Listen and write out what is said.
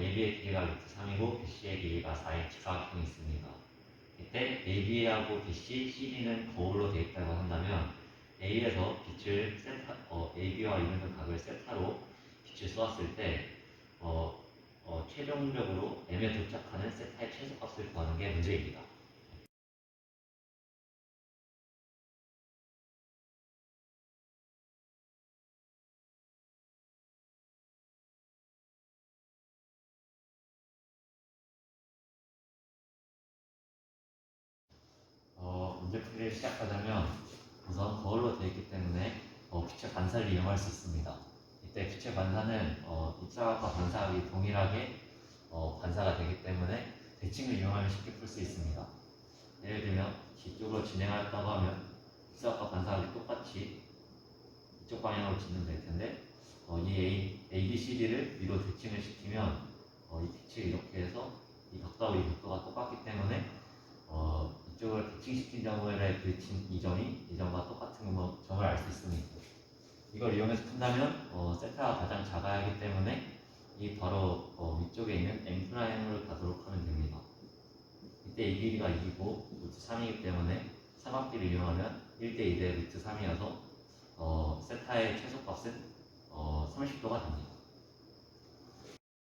AB의 길이가 루트 3이고 BC의 길이가 4인 직사각형이 있습니다. 이때 AB하고 BC, CD는 거울로 되어 있다고 한다면 A에서 빛을 세타, 어, AB와 이루는 각을 세타로 빛을 쏘았을 때 어, 어, 최종적으로 M에 도착하는 세타의 최소값을 구하는 게 문제입니다. 문제풀이를 시작하자면 우선 거울로 되어 있기 때문에 어, 빛의 반사를 이용할 수 있습니다. 이때 빛의 반사는 어, 입자각과 반사각이 동일하게 어, 반사가 되기 때문에 대칭을 이용하면 쉽게 풀 수 있습니다. 예를 들면 뒤쪽으로 진행하였다고 하면 입자각과 반사각이 똑같이 이쪽 방향으로 진행 될 텐데 어, 이 A, A, B, C, D를 위로 대칭을 시키면 어, 이 빛을 이렇게 해서 이 각도하고 이 각도가 똑같기 때문에 60시점을 그친 이전이 이전과 똑같은 점을 알 수 있습니다. 이걸 이용해서 푼다면 어, 세타가 가장 작아야 하기 때문에 이 바로 어, 위쪽에 있는 m 프라임을 가도록 하면 됩니다. 이때 이 길이가 2고 루트 3이기 때문에 삼각비를 이용하면 1대 2대 루트 3이어서 어, 세타의 최소값은 어, 30도가 됩니다.